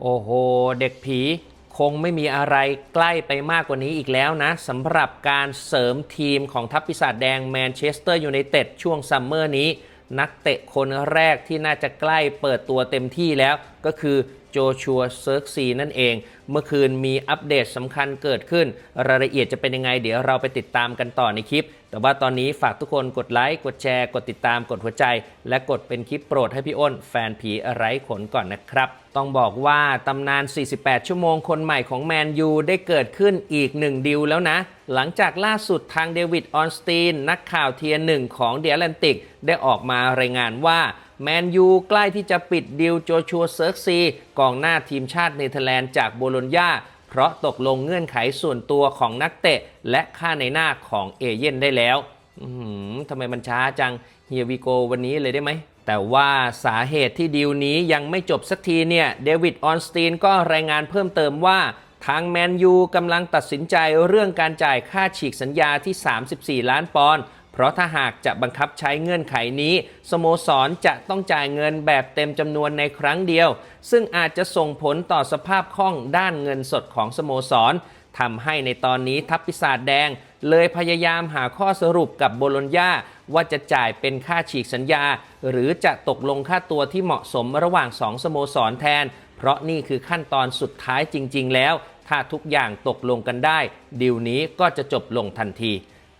โอ้โห เด็กผีคงไม่มีอะไรใกล้ไปมากกว่านี้อีกแล้วนะสำหรับการเสริมทีมของทัพปีศาจแดงแมนเชสเตอร์ยูไนเต็ดช่วงซัมเมอร์นี้ นักเตะคนแรกที่น่าจะใกล้เปิดตัวเต็มที่แล้วก็คือ โจชัวเซิร์กซีนั่นเอง เมื่อคืนมีอัปเดตสำคัญเกิดขึ้น รายละเอียดจะเป็นยังไง เดี๋ยวเราไปติดตามกันต่อในคลิป แต่ว่าตอนนี้ฝากทุกคนกดไลค์ กดแชร์ กดติดตาม กดหัวใจ และกดเป็นคลิปโปรดให้พี่อ้น แฟนผีไร้ขนก่อนนะครับต้องบอกว่าตำนาน 48 ชั่วโมงคนใหม่ของแมนยูได้เกิดขึ้นอีกหนึ่งดิวแล้วนะ หลังจากล่าสุดทางเดวิดออนสตีน นักข่าวเทียร์หนึ่งของเดียแลนติก ได้ออกมารายงานว่า แมนยูใกล้ที่จะปิดดิวโจชัวเซิร์กซีกองหน้าทีมชาติเนเธอร์แลนด์จากโบโลญญาเพราะตกลงเงื่อนไขส่วนตัวของนักเตะ และค่าในหน้าของเอเย่นได้แล้วทำไมมันช้าจังเฮียวีโกวันนี้เลยได้ไหม แต่ว่าสาเหตุที่ดีลนี้ยังไม่จบสักทีเนี่ยเดวิดออนสตีนก็รายงานเพิ่มเติมว่าทางแมนยูกำลังตัดสินใจเรื่องการจ่ายค่าฉีกสัญญาที่ 34 ล้านปอนด์ เพราะถ้าหากจะบังคับใช้เงื่อนไขนี้ สโมสรจะต้องจ่ายเงินแบบเต็มจำนวนในครั้งเดียว ซึ่งอาจจะส่งผลต่อสภาพคล่องด้านเงินสดของสโมสรทำให้ในตอนนี้ทัพปีศาจแดง เลยพยายามหาข้อสรุปกับโบโลญญาว่าจะจ่ายเป็นค่าฉีกสัญญา หรือจะตกลงค่าตัวที่เหมาะสมระหว่างสองสโมสรแทน เพราะนี่คือขั้นตอนสุดท้ายจริง ๆ แล้ว ถ้าทุกอย่างตกลงกันได้ ดีลนี้ก็จะจบลงทันที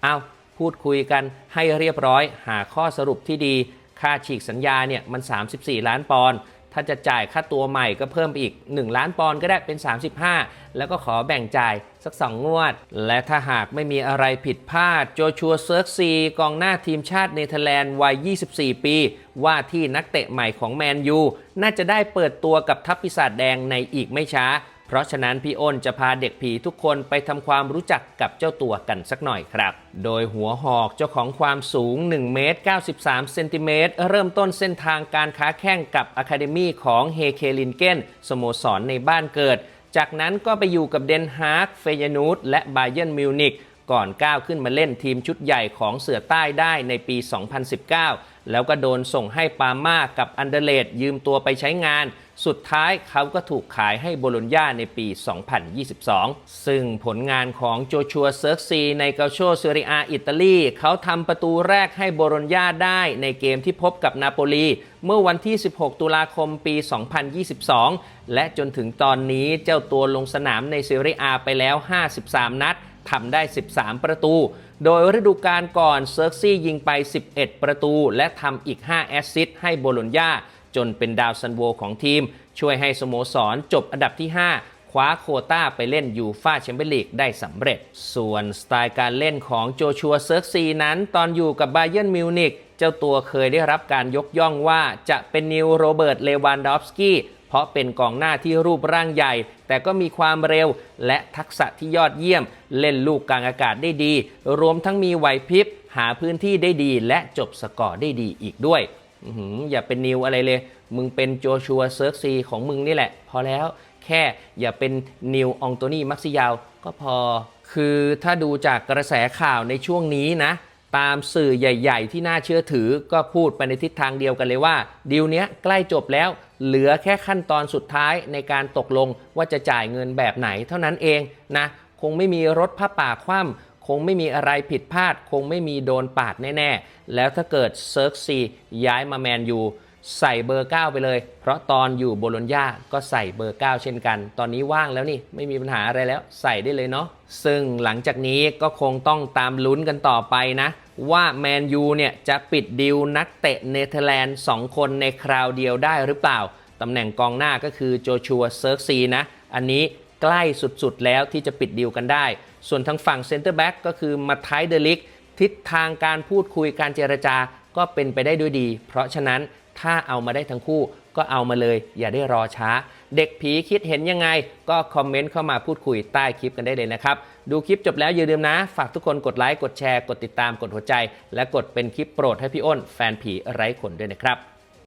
เอา พูดคุยกันให้เรียบร้อย หาข้อสรุปที่ดี ค่าฉีกสัญญาเนี่ยมัน 34 ล้านปอนด์ถ้าจะจ่ายค่าตัวใหม่ก็เพิ่มไปอีก 1 ล้านปอนด์ก็ได้เป็น 35 แล้วก็ขอแบ่งจ่ายสัก 2 งวด และถ้าหากไม่มีอะไรผิดพลาดโจชัวเซิร์กซีกองหน้าทีมชาติเนเธอร์แลนด์วัย 24 ปี ว่าที่นักเตะใหม่ของแมนยูน่าจะได้เปิดตัวกับทัพปีศาจแดงในอีกไม่ช้า เพราะฉะนั้นพี่อ้นจะพาเด็กผีทุกคนไปทำความรู้จักกับเจ้าตัวกันสักหน่อยครับ โดยหัวหอกเจ้าของความสูง1เมตร93เซนติเมตรเริ่มต้นเส้นทางการค้าแข่งกับอะคาเดมีของเฮเคลินเกนสโมสรในบ้านเกิด จากนั้นก็ไปอยู่กับเดนฮาร์กเฟยนูตและไบเยนมิวนิกก่อนก้าวขึ้นมาเล่นทีมชุดใหญ่ของเสือใต้ได้ในปี 2019 แล้วก็โดนส่งให้ปาม่ากับอันเดเลดยืมตัวไปใช้งาน สุดท้ายเขาก็ถูกขายให้โบโลญญาในปี 2022 ซึ่งผลงานของโจชัวเซิร์กซีในเกาโชเซเรียอิตาลี เขาทำประตูแรกให้โบโลญญาได้ในเกมที่พบกับนาโปลีเมื่อวันที่ 16 ตุลาคมปี 2022 และจนถึงตอนนี้เจ้าตัวลงสนามในเซเรียไปแล้ว 53 นัดทำได้ 13 ประตู โดยฤดูกาลก่อนเซิร์กซี่ยิงไป 11 ประตู และทำอีก 5 แอสซิสต์ให้โบโลญญา จนเป็นดาวซันโวของทีม ช่วยให้สโมสรจบอันดับที่ 5 คว้าโคต้าไปเล่นยูฟาแชมเปี้ยนลีกได้สำเร็จ ส่วนสไตล์การเล่นของโจชัวเซิร์กซีนั้นตอนอยู่กับบาเย r n นมิวนิกเจ้าตัวเคยได้รับการยกย่องว่าจะเป็นนิวโรเบิร์ตเลวานดอฟสกี้เพราะเป็นกองหน้าที่รูปร่างใหญ่ แต่ก็มีความเร็วและทักษะที่ยอดเยี่ยม เล่นลูกกลางอากาศได้ดี รวมทั้งมีไหวพริบ หาพื้นที่ได้ดีและจบสกอร์ได้ดีอีกด้วย อย่าเป็นนิวอะไรเลย มึงเป็นโจชัวเซิร์กซีของมึงนี่แหละ พอแล้วแค่อย่าเป็นนิวองโตนี่มักซิยาวก็พอ คือถ้าดูจากกระแสข่าวในช่วงนี้นะ ตามสื่อใหญ่ ๆ ที่น่าเชื่อถือก็พูดไปในทิศทางเดียวกันเลยว่า ดีลเนี้ยใกล้จบแล้ว เหลือแค่ขั้นตอนสุดท้ายในการตกลงว่าจะจ่ายเงินแบบไหนเท่านั้นเองนะ คงไม่มีรถผ้าป่าคว่ำ คงไม่มีอะไรผิดพลาด คงไม่มีโดนปาดแน่ ๆ แล้วถ้าเกิดเซิร์กซีย้ายมาแมนยูใส่เบอร์ 9 ไปเลย เพราะตอนอยู่โบโลญญาก็ใส่เบอร์ 9 เช่นกัน ตอนนี้ว่างแล้วนี่ ไม่มีปัญหาอะไรแล้วใส่ได้เลยเนาะ ซึ่งหลังจากนี้ก็คงต้องตามลุ้นกันต่อไปนะ ว่าแมนยูเนี่ยจะปิดดิวนักเตะเนเธอร์แลนด์ 2 คนในคราวเดียวได้หรือเปล่า ตำแหน่งกองหน้าก็คือโจชัวเซิร์กซีนะ อันนี้ ใกล้สุดๆ แล้วที่จะปิดดิวกันได้ ส่วนทางฝั่งเซนเตอร์แบ็กก็คือมาไทเดลิกทิศทางการพูดคุยการเจรจาก็เป็นไปได้ด้วยดี เพราะฉะนั้นถ้าเอามาได้ทั้งคู่ก็เอามาเลย อย่าได้รอช้า เด็กผีคิดเห็นยังไง ก็คอมเมนต์เข้ามาพูดคุยใต้คลิปกันได้เลยนะครับ ดูคลิปจบแล้วอย่าลืมนะ ฝากทุกคนกดไลค์ กดแชร์ กดติดตาม กดหัวใจ และกดเป็นคลิปโปรดให้พี่อ้น แฟนผีไร้ขนด้วยนะครับ